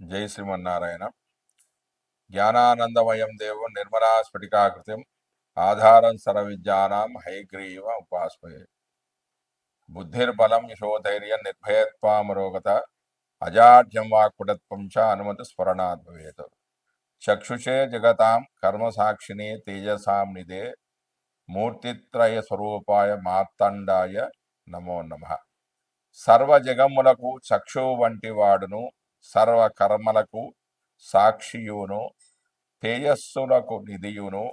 జై శ్రీమన్నారాయణ. జ్ఞానానందమయం దేవం నిర్మలా స్ఫటికాకృతిం ఆధారం సర్వవిద్యానాం హైగ్రీవ ఉపాస్మయే. బుద్ధిర్బలం యశోధైర్యం నిర్భయత్వామరోగత అజాడ్యం వాక్పుటత్వం చ అనుమతి స్మరణాత్ భవేత్. చక్షుషే జగతాం కర్మసాక్షిణే తేజసాం నిదే మూర్తిత్రయ స్వరూపాయ మార్తండాయ నమో నమ. సర్వ జగమ్ములకు చక్షు వంటి వాడును సర్వకర్మలకు సాక్షియును తేజస్సులకు నిధియును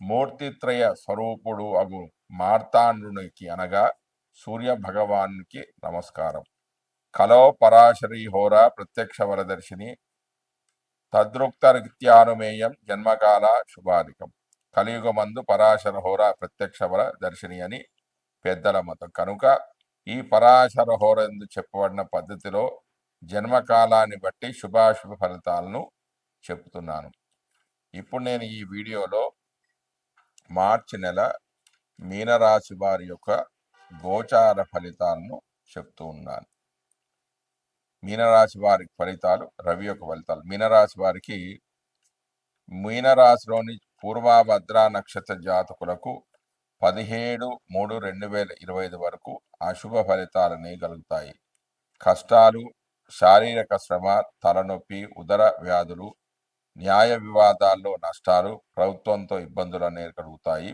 మూర్తిత్రయ స్వరూపుడు అగు మార్తాండునికి అనగా సూర్య భగవానికి నమస్కారం. కలో పరాశరి హోర ప్రత్యక్ష వరదర్శిని తద్రుక్తరీత్యానుమేయం జన్మకాల శుభాధికం కలియుగమందు పరాశర హోర ప్రత్యక్ష వర దర్శిని అని పెద్దల మతం. కనుక ఈ పరాశర హోర ఎందు చెప్పబడిన పద్ధతిలో జన్మకాలాన్ని బట్టి శుభాశుభ ఫలితాలను చెప్తున్నాను ఇప్పుడు నేను ఈ వీడియోలో మార్చి నెల మీనరాశి వారి యొక్క గోచార ఫలితాలను చెప్తూ ఉన్నాను. మీనరాశి వారి ఫలితాలు రవి యొక్క ఫలితాలు. మీనరాశి వారికి మీనరాశిలోని పూర్వభద్ర నక్షత్ర జాతకులకు పదిహేడు మూడు రెండు వేల ఇరవై ఐదు వరకు అశుభ ఫలితాలని కలుగుతాయి కష్టాలు శారీరక శ్రమ తలనొప్పి ఉదర వ్యాధులు న్యాయ వివాదాల్లో నష్టాలు ప్రభుత్వంతో ఇబ్బందులు అనేవి కలుగుతాయి.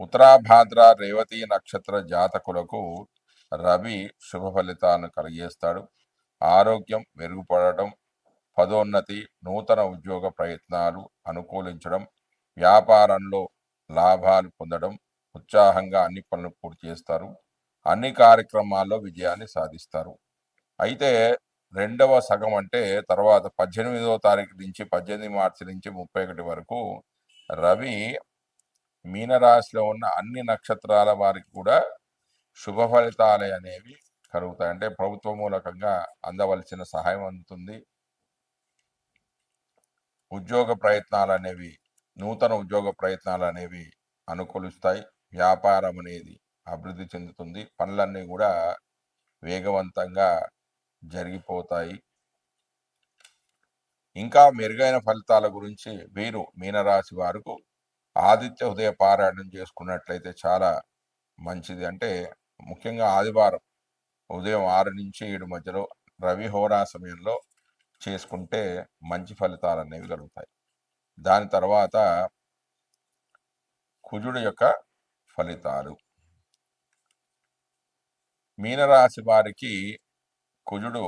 ఉత్తరాభాద్ర రేవతి నక్షత్ర జాతకులకు రవి శుభ ఫలితాలను కలిగేస్తాడు ఆరోగ్యం మెరుగుపడటం పదోన్నతి నూతన ఉద్యోగ ప్రయత్నాలు అనుకూలించడం వ్యాపారంలో లాభాలు పొందడం ఉత్సాహంగా అన్ని పనులు పూర్తి చేస్తారు. అన్ని కార్యక్రమాల్లో విజయాన్ని సాధిస్తారు. అయితే రెండవ సగం అంటే తర్వాత పద్దెనిమిదవ తారీఖు నుంచి పద్దెనిమిది మార్చి నుంచి ముప్పై ఒకటి వరకు రవి మీనరాశిలో ఉన్న అన్ని నక్షత్రాల వారికి కూడా శుభ ఫలితాలే అనేవి కలుగుతాయి. అంటే ప్రభుత్వ మూలకంగా అందవలసిన సహాయం అందుతుంది. ఉద్యోగ ప్రయత్నాలు అనేవి నూతన ఉద్యోగ ప్రయత్నాలు అనేవి అనుకూలిస్తాయి. వ్యాపారం అనేది అభివృద్ధి చెందుతుంది. పనులన్నీ కూడా వేగవంతంగా జరిగిపోతాయి. ఇంకా మెరుగైన ఫలితాల గురించి వీరు మీనరాశి వారికి ఆదిత్య ఉదయ పారాయణం చేసుకున్నట్లయితే చాలా మంచిది. అంటే ముఖ్యంగా ఆదివారం ఉదయం ఆరు నుంచి ఏడు మధ్యలో రవి హోరా సమయంలో చేసుకుంటే మంచి ఫలితాలు అనేవి కలుగుతాయి. దాని తర్వాత కుజుడు యొక్క ఫలితాలు. మీనరాశి వారికి కుజుడు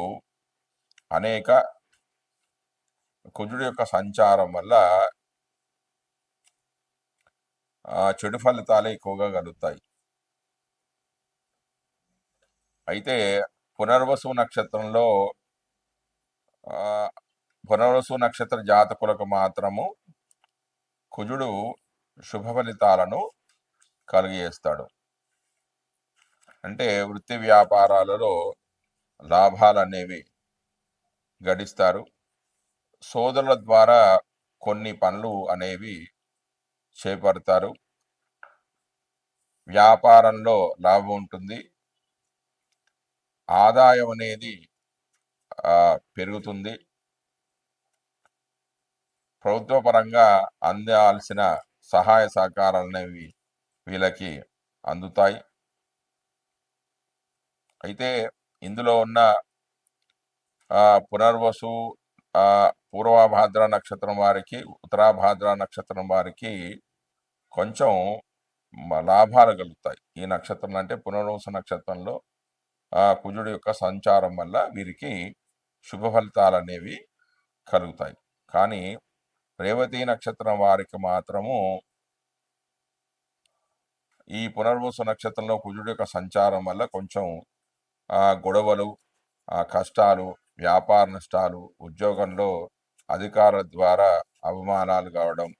అనేక కుజుడు యొక్క సంచారం వల్ల చెడు ఫలితాలు ఎక్కువగా కలుగుతాయి. అయితే పునర్వసు నక్షత్రంలో పునర్వసు నక్షత్ర జాతకులకు మాత్రము కుజుడు శుభ ఫలితాలను కలిగజేస్తాడు. అంటే వృత్తి వ్యాపారాలలో లాభాలు అనేవి గడిస్తారు. సోదరుల ద్వారా కొన్ని పనులు అనేవి చేపడతారు. వ్యాపారంలో లాభం ఉంటుంది. ఆదాయం అనేది పెరుగుతుంది. ప్రభుత్వ పరంగా అందాల్సిన సహాయ సహకారాలు అనేవి వీళ్ళకి అందుతాయి. అయితే ఇందులో ఉన్న పునర్వసు పూర్వభాద్ర నక్షత్రం వారికి ఉత్తరాభాద్ర నక్షత్రం వారికి కొంచెం లాభాలు కలుగుతాయి. ఈ నక్షత్రం అంటే పునర్వసు నక్షత్రంలో ఆ, కుజుడు యొక్క సంచారం వల్ల వీరికి శుభ ఫలితాలు అనేవి కలుగుతాయి. కానీ రేవతి నక్షత్రం వారికి మాత్రము ఈ పునర్వసు నక్షత్రంలో కుజుడు యొక్క సంచారం వల్ల కొంచెం గొడవలు ఆ, కష్టాలు వ్యాపార నష్టాలు ఉద్యోగంలో అధికారుల ద్వారా అవమానాలు కావడం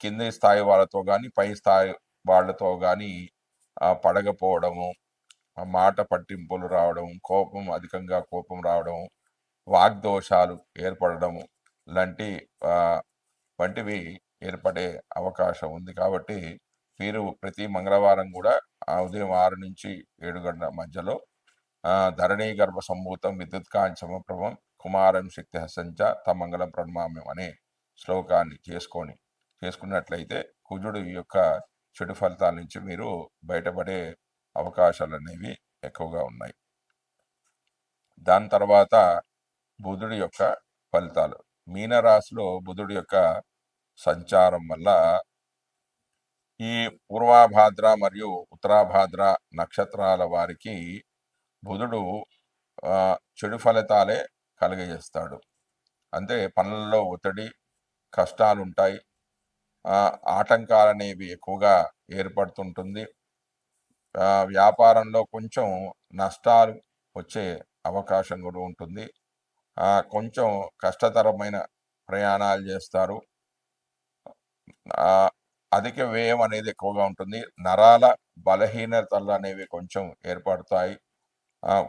కింది స్థాయి వాళ్ళతో కానీ పై స్థాయి వాళ్ళతో కానీ పడకపోవడము మాట పట్టింపులు రావడం కోపం అధికంగా కోపం రావడం వాగ్దోషాలు ఏర్పడడం లాంటి వంటివి ఏర్పడే అవకాశం ఉంది. కాబట్టి వీరు ప్రతి మంగళవారం కూడా ఉదయం ఆరు నుంచి ఏడు గంటల మధ్యలో ధరణీ గర్భ సంభూతం విద్యుత్ కాంచమ ప్రభం కుమారం శక్తి హసంచ తమంగళం ప్రణమామ్యం అనే శ్లోకాన్ని చేసుకొని చేసుకున్నట్లయితే కుజుడు యొక్క చెడు ఫలితాల నుంచి మీరు బయటపడే అవకాశాలు అనేవి ఎక్కువగా ఉన్నాయి. దాని తర్వాత బుధుడి యొక్క ఫలితాలు. మీనరాశిలో బుధుడి యొక్క సంచారం వల్ల ఈ పూర్వాభాద్ర మరియు ఉత్తరాభాద్ర నక్షత్రాల వారికి బుధుడు చెడు ఫలితాలే కలుగజేస్తాడు. అంటే పనులలో ఒత్తిడి కష్టాలు ఉంటాయి ఆటంకాలు అనేవి ఎక్కువగా ఏర్పడుతుంటుంది. వ్యాపారంలో కొంచెం నష్టాలు వచ్చే అవకాశం కూడా ఉంటుంది. కొంచెం కష్టతరమైన ప్రయాణాలు చేస్తారు. అధిక వ్యయం అనేది ఎక్కువగా ఉంటుంది. నరాల బలహీనతలు అనేవి కొంచెం ఏర్పడతాయి.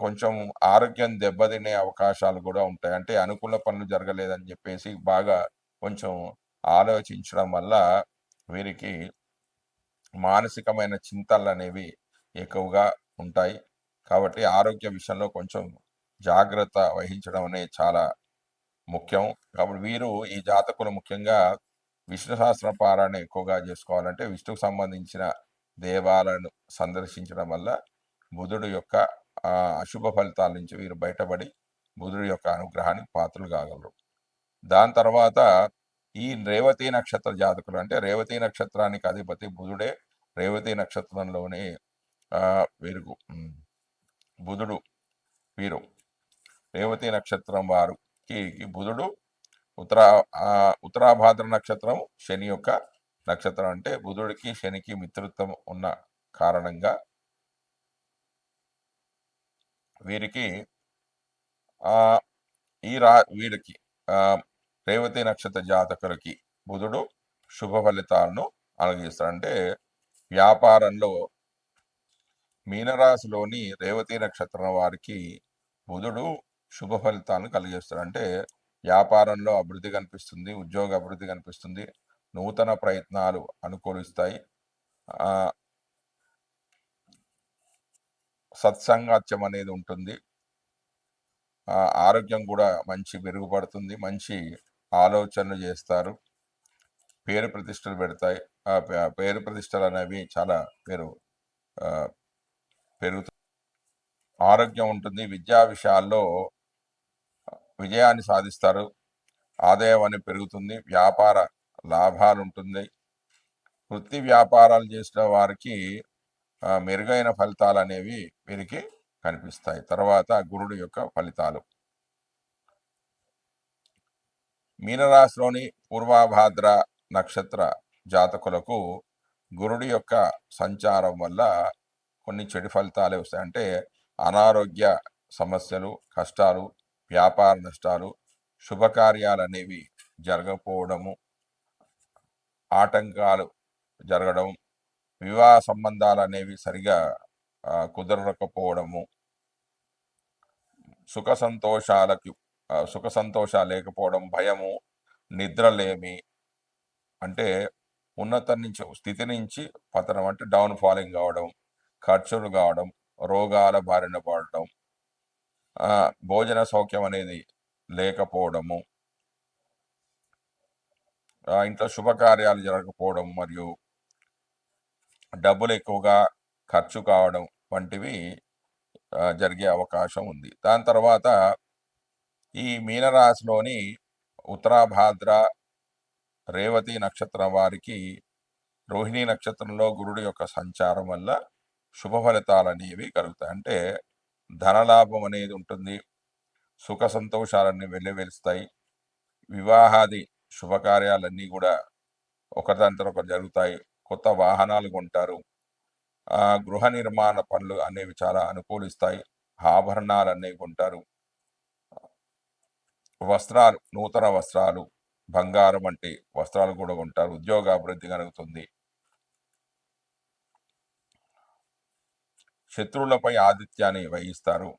కొంచెం ఆరోగ్యం దెబ్బతినే అవకాశాలు కూడా ఉంటాయి. అంటే అనుకూల పనులు జరగలేదని చెప్పేసి బాగా కొంచెం ఆలోచించడం వల్ల వీరికి మానసికమైన చింతలు అనేవి ఎక్కువగా ఉంటాయి. కాబట్టి ఆరోగ్య విషయంలో కొంచెం జాగ్రత్త వహించడం అనేది చాలా ముఖ్యం. కాబట్టి వీరు ఈ జాతకులు ముఖ్యంగా విష్ణు సహస్ర పారాయణ ఎక్కువగా చేసుకోవాలంటే విష్ణుకు సంబంధించిన దేవాలను సందర్శించడం వల్ల బుధుడు యొక్క అశుభ ఫలితాల నుంచి వీరు బయటపడి బుధుడు యొక్క అనుగ్రహానికి పాత్రలు కాగలరు. దాని తర్వాత ఈ రేవతి నక్షత్ర జాతకులు అంటే రేవతి నక్షత్రానికి అధిపతి బుధుడే రేవతి నక్షత్రంలోనే ఆ, వీరు బుధుడు వీరు రేవతి నక్షత్రం వారికి బుధుడు ఉత్తరా ఉత్తరాభాద్ర నక్షత్రం శని యొక్క నక్షత్రం అంటే బుధుడికి శనికి మిత్రత్వం ఉన్న కారణంగా వీరికి ఈ రా వీరికి రేవతి నక్షత్ర జాతకులకి బుధుడు శుభ ఫలితాలను అనుగ్రహిస్తాడు అంటే వ్యాపారంలో మీనరాశిలోని రేవతి నక్షత్రం వారికి బుధుడు శుభ ఫలితాలను కలిగిస్తాడు. అంటే వ్యాపారంలో అభివృద్ధి కనిపిస్తుంది ఉద్యోగ అభివృద్ధి కనిపిస్తుంది నూతన ప్రయత్నాలు అనుకూలిస్తాయి. ఆ, సత్సంగాత్యం అనేది ఉంటుంది. ఆరోగ్యం కూడా మంచి మెరుగుపడుతుంది మంచి ఆలోచనలు చేస్తారు. పేరు ప్రతిష్టలు పెడతాయి. ఆ పే- పేరు ప్రతిష్టలు అనేవి చాలా పేరు ఆ, పెరుగుతుంది ఆరోగ్యం ఉంటుంది. విద్యా విషయాల్లో విజయాన్ని సాధిస్తారు. ఆదాయం అనేది పెరుగుతుంది. వ్యాపార లాభాలు ఉంటుంది. వృత్తి వ్యాపారాలు చేసిన వారికి మెరుగైన ఫలితాలు అనేవి వీరికి కనిపిస్తాయి. తర్వాత గురుడు యొక్క ఫలితాలు. మీనరాశిలోని పూర్వాభాద్ర నక్షత్ర జాతకులకు గురుడి యొక్క సంచారం వల్ల కొన్ని చెడు ఫలితాలు వస్తాయి. అంటే అనారోగ్య సమస్యలు కష్టాలు వ్యాపార నష్టాలు శుభకార్యాలు అనేవి జరగకపోవడము ఆటంకాలు జరగడం వివాహ సంబంధాలు అనేవి సరిగా కుదరకపోవడము సుఖ సంతోషాలకి సుఖ సంతోషాలు లేకపోవడం భయము నిద్రలేమి అంటే ఉన్నత నుంచి స్థితి నుంచి పతనం అంటే డౌన్ ఫాలింగ్ కావడం ఖర్చులు కావడం రోగాల బారిన పడడం భోజన సౌఖ్యం అనేది లేకపోవడము. ఇంట్లో శుభకార్యాలు జరగకపోవడం మరియు డబ్బులు ఎక్కువగా ఖర్చు కావడం వంటివి జరిగే అవకాశం ఉంది. దాని తర్వాత ఈ మీనరాశిలోని ఉత్తరాభాద్ర రేవతి నక్షత్రం వారికి రోహిణి నక్షత్రంలో గురుడు యొక్క సంచారం వల్ల శుభ ఫలితాలు అనేవి కలుగుతాయి. అంటే ధనలాభం అనేది ఉంటుంది. సుఖ సంతోషాలన్నీ వెల్లివెలుస్తాయి వివాహాది శుభకార్యాలన్నీ కూడా ఒకదాని ఒకటి జరుగుతాయి. కొత్త వాహనాలు కొంటారు. గృహ నిర్మాణ పనులు అనేవి చాలా అనుకూలిస్తాయి. ఆభరణాలు అనేవి కొంటారు. వస్త్రాలు నూతన వస్త్రాలు బంగారం వంటి వస్త్రాలు కూడా కొంటారు. ఉద్యోగ అభివృద్ధి కలుగుతుంది. శత్రువులపై ఆదిత్యాన్ని వహిస్తారు.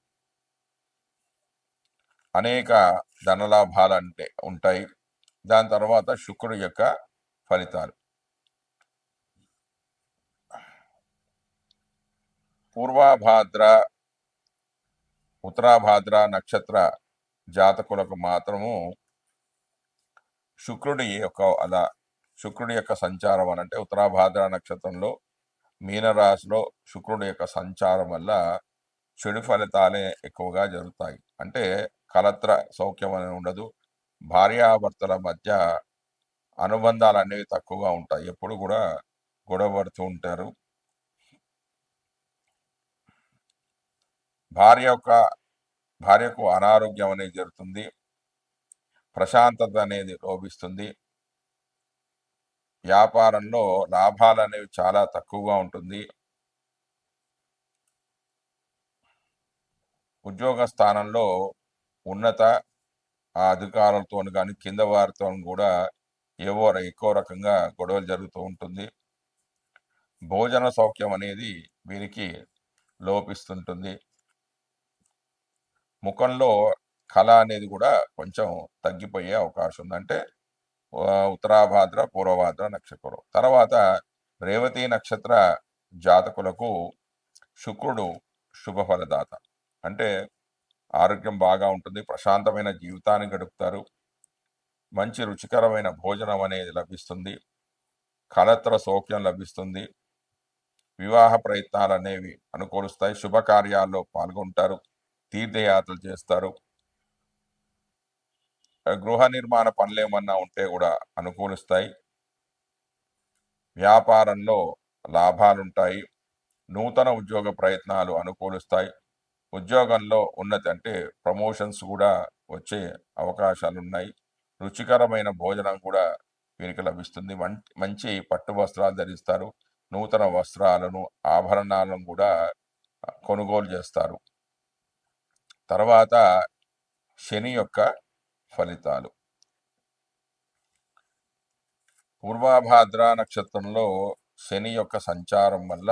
అనేక ధనలాభాలు అంటే ఉంటాయి. దాని తర్వాత శుక్రుడు యొక్క ఫలితాలు. పూర్వాభాద్ర ఉత్తరాభాద్ర నక్షత్ర జాతకులకు మాత్రము శుక్రుడి యొక్క అలా శుక్రుడి యొక్క సంచారం అని అంటే ఉత్తరాభాద్ర నక్షత్రంలో మీనరాశిలో శుక్రుడి యొక్క సంచారం వల్ల చెడు ఫలితాలే ఎక్కువగా జరుగుతాయి. అంటే కలత్ర సౌఖ్యం అనేది ఉండదు. భార్యాభర్తల మధ్య అనుబంధాలు అనేవి తక్కువగా ఉంటాయి. ఎప్పుడు కూడా గొడవపడుతూ ఉంటారు. భార్య యొక్క భార్యకు అనారోగ్యం అనేది జరుగుతుంది. ప్రశాంతత అనేది లోపిస్తుంది. వ్యాపారంలో లాభాలు అనేవి చాలా తక్కువగా ఉంటుంది. ఉద్యోగ స్థానంలో ఉన్నత అధికారులతో కానీ కింద వారితో కూడా ఏవో ఎక్కువ రకంగా గొడవలు జరుగుతూ ఉంటుంది. భోజన సౌఖ్యం అనేది వీరికి లోపిస్తుంటుంది. ముఖంలో కళ అనేది కూడా కొంచెం తగ్గిపోయే అవకాశం ఉంది. అంటే ఉత్తరాభాద్ర పూర్వభాద్ర నక్షత్రం. తర్వాత రేవతి నక్షత్ర జాతకులకు శుక్రుడు శుభఫలదాత. అంటే ఆరోగ్యం బాగా ఉంటుంది ప్రశాంతమైన జీవితాన్ని గడుపుతారు మంచి రుచికరమైన భోజనం అనేది లభిస్తుంది కలత్ర సౌఖ్యం లభిస్తుంది వివాహ ప్రయత్నాలు అనేవి అనుకూలిస్తాయి శుభకార్యాల్లో పాల్గొంటారు తీర్థయాత్రలు చేస్తారు గృహ నిర్మాణ పనులు ఏమన్నా ఉంటే కూడా అనుకూలిస్తాయి. వ్యాపారంలో లాభాలుంటాయి. నూతన ఉద్యోగ ప్రయత్నాలు అనుకూలిస్తాయి. ఉద్యోగంలో ఉన్నతి అంటే ప్రమోషన్స్ కూడా వచ్చే అవకాశాలు ఉన్నాయి రుచికరమైన భోజనం కూడా వీరికి లభిస్తుంది. మం- మంచి పట్టు వస్త్రాలు ధరిస్తారు. నూతన వస్త్రాలను ఆభరణాలను కూడా కొనుగోలు చేస్తారు. తర్వాత శని యొక్క ఫలితాలు. పూర్వాభాద్ర నక్షత్రంలో శని యొక్క సంచారం వల్ల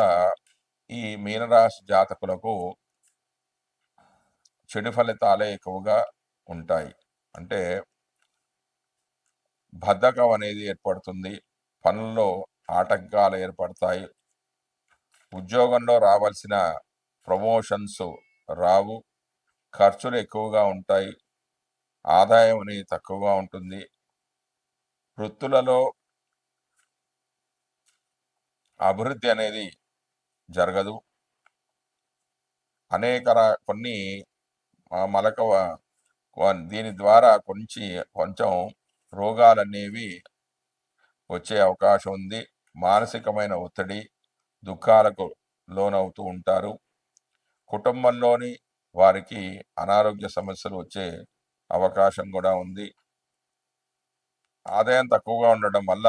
ఈ మీనరాశి జాతకులకు చెడు ఫలితాలే ఎక్కువగా ఉంటాయి. అంటే బద్ధకం అనేది ఏర్పడుతుంది. పనుల్లో ఆటంకాలు ఏర్పడతాయి. ఉద్యోగంలో రావాల్సిన ప్రమోషన్స్ రావు. ఖర్చులు ఎక్కువగా ఉంటాయి. ఆదాయం అనేది తక్కువగా ఉంటుంది. వృత్తులలో అభివృద్ధి అనేది జరగదు. అనేక కొన్ని మలక దీని ద్వారా కొంచెం కొంచెం రోగాలనేవి వచ్చే అవకాశం ఉంది. మానసికమైన ఒత్తిడి దుఃఖాలకు లోనవుతూ ఉంటారు. కుటుంబంలోని వారికి అనారోగ్య సమస్యలు వచ్చే అవకాశం కూడా ఉంది. ఆదాయం తక్కువగా ఉండడం వల్ల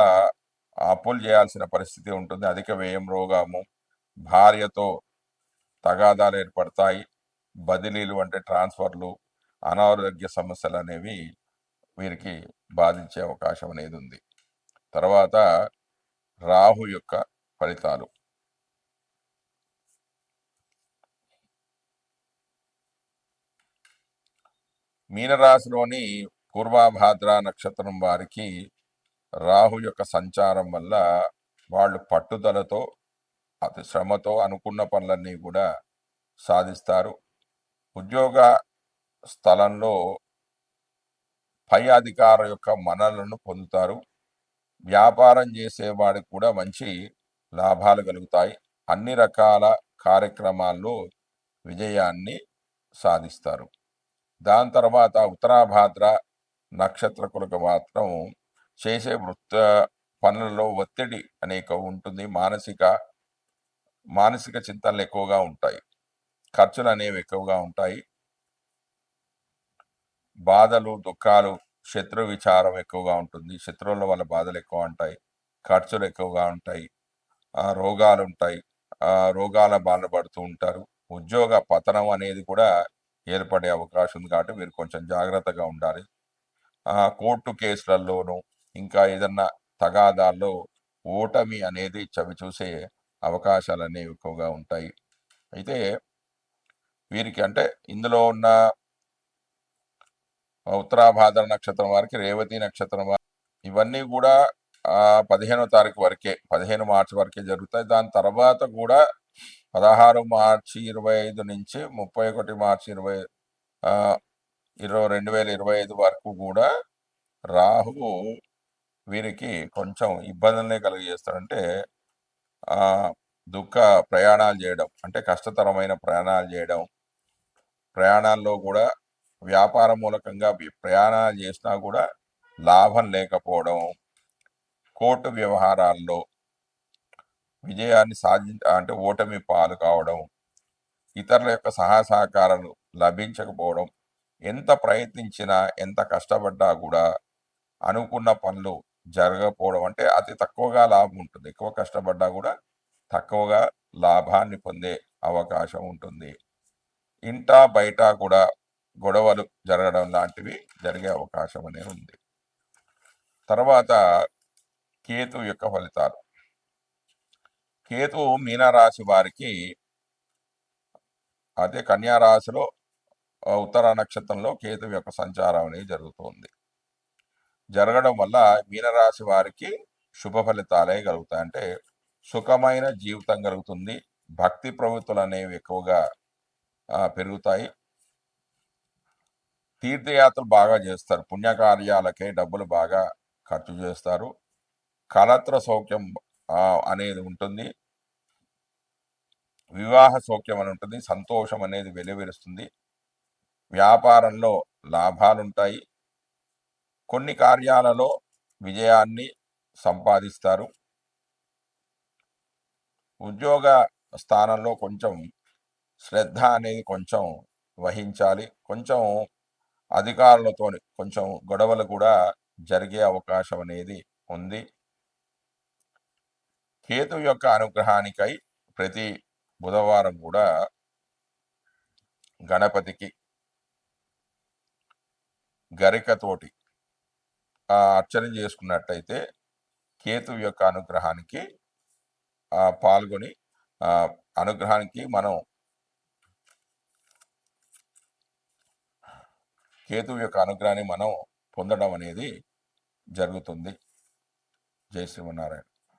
అప్పులు చేయాల్సిన పరిస్థితి ఉంటుంది. అధిక వ్యయం రోగము భార్యతో తగాదాలు ఏర్పడతాయి. బదిలీలు అంటే ట్రాన్స్ఫర్లు అనారోగ్య సమస్యలు అనేవి వీరికి బాధించే అవకాశం అనేది ఉంది. తర్వాత రాహు యొక్క ఫలితాలు. మీనరాశిలోని పూర్వాభాద్ర నక్షత్రం వారికి రాహు యొక్క సంచారం వల్ల వాళ్ళు పట్టుదలతో అతి శ్రమతో అనుకున్న పనులన్నీ కూడా సాధిస్తారు. ఉద్యోగ స్థలంలో పై అధికార యొక్క మనలను పొందుతారు. వ్యాపారం చేసేవాడికి కూడా మంచి లాభాలు కలుగుతాయి. అన్ని రకాల కార్యక్రమాల్లో విజయాన్ని సాధిస్తారు. దాని తర్వాత ఉత్తరాభాద్ర నక్షత్రకులకు మాత్రం చేసే వృత్త పనులలో ఒత్తిడి అనేక ఉంటుంది. మానసిక మానసిక చింతనలు ఎక్కువగా ఉంటాయి. ఖర్చులు అనేవి ఎక్కువగా ఉంటాయి. బాధలు దుఃఖాలు శత్రు విచారం ఎక్కువగా ఉంటుంది. శత్రువుల వల్ల బాధలు ఎక్కువ ఉంటాయి. ఖర్చులు ఎక్కువగా ఉంటాయి. రోగాలు ఉంటాయి. ఆ, రోగాల బాధ పడుతూ ఉంటారు. ఉద్యోగ పతనం అనేది కూడా ఏర్పడే అవకాశం ఉంది కాబట్టి మీరు కొంచెం జాగ్రత్తగా ఉండాలి. ఆ, కోర్టు కేసులలోనూ ఇంకా ఏదన్నా తగాదాల్లో ఓటమి అనేది చవి చూసే అవకాశాలు అనేవి ఎక్కువగా ఉంటాయి. అయితే వీరికి అంటే ఇందులో ఉన్న ఉత్తరాభాద్ర నక్షత్రం వారికి రేవతి నక్షత్రం వారికి ఇవన్నీ కూడా పదిహేనో తారీఖు వరకే పదిహేను మార్చి వరకే జరుగుతాయి. దాని తర్వాత కూడా పదహారు మార్చి ఇరవై ఐదు నుంచి ముప్పై ఒకటి మార్చి ఇరవై ఇరవై రెండు వేల ఇరవై ఐదు వరకు కూడా రాహువు వీరికి కొంచెం ఇబ్బందులనే కలిగజేస్తాడంటే దుఃఖ ప్రయాణాలు చేయడం అంటే కష్టతరమైన ప్రయాణాలు చేయడం ప్రయాణాల్లో కూడా వ్యాపార మూలకంగా ప్రయాణాలు చేసినా కూడా లాభం లేకపోవడం కోర్టు వ్యవహారాల్లో విజయాన్ని సాధి అంటే ఓటమి పాలు కావడం ఇతరుల యొక్క సహాయ సహకారాలు లభించకపోవడం ఎంత ప్రయత్నించినా ఎంత కష్టపడ్డా కూడా అనుకున్న పనులు జరగకపోవడం అంటే అతి తక్కువగా లాభం ఉంటుంది. ఎక్కువ కష్టపడ్డా కూడా తక్కువగా లాభాన్ని పొందే అవకాశం ఉంటుంది. ఇంట బయట కూడా గొడవలు జరగడం లాంటివి జరిగే అవకాశం అనేది ఉంది. తర్వాత కేతు యొక్క ఫలితాలు. కేతు మీనరాశి వారికి అదే కన్యారాశిలో ఉత్తర నక్షత్రంలో కేతు యొక్క సంచారం అనేది జరుగుతుంది. జరగడం వల్ల మీనరాశి వారికి శుభ ఫలితాలే కలుగుతాయి. అంటే సుఖమైన జీవితం కలుగుతుంది. భక్తి ప్రవృత్తులు అనేవి ఎక్కువగా పెరుగుతాయి. తీర్థయాత్రలు బాగా చేస్తారు. పుణ్యకార్యాలకే డబ్బులు బాగా ఖర్చు చేస్తారు. కలత్ర సౌఖ్యం అనేది ఉంటుంది. వివాహ సౌఖ్యం అని ఉంటుంది సంతోషం అనేది వెలువరుస్తుంది వ్యాపారంలో లాభాలుంటాయి. కొన్ని కార్యాలలో విజయాన్ని సంపాదిస్తారు. ఉద్యోగ స్థానంలో కొంచెం శ్రద్ధ అనేది కొంచెం వహించాలి. కొంచెం అధికారులతో కొంచెం గొడవలు కూడా జరిగే అవకాశం అనేది ఉంది. కేతు యొక్క అనుగ్రహానికై ప్రతి బుధవారం కూడా గణపతికి గరికతోటి ఆ, అర్చన చేసుకున్నట్టయితే కేతు యొక్క అనుగ్రహానికి పాల్గొని అనుగ్రహానికి మనం కేతు యొక్క అనుగ్రహాన్ని మనం పొందడం అనేది జరుగుతుంది. జై శ్రీమన్నారాయణ.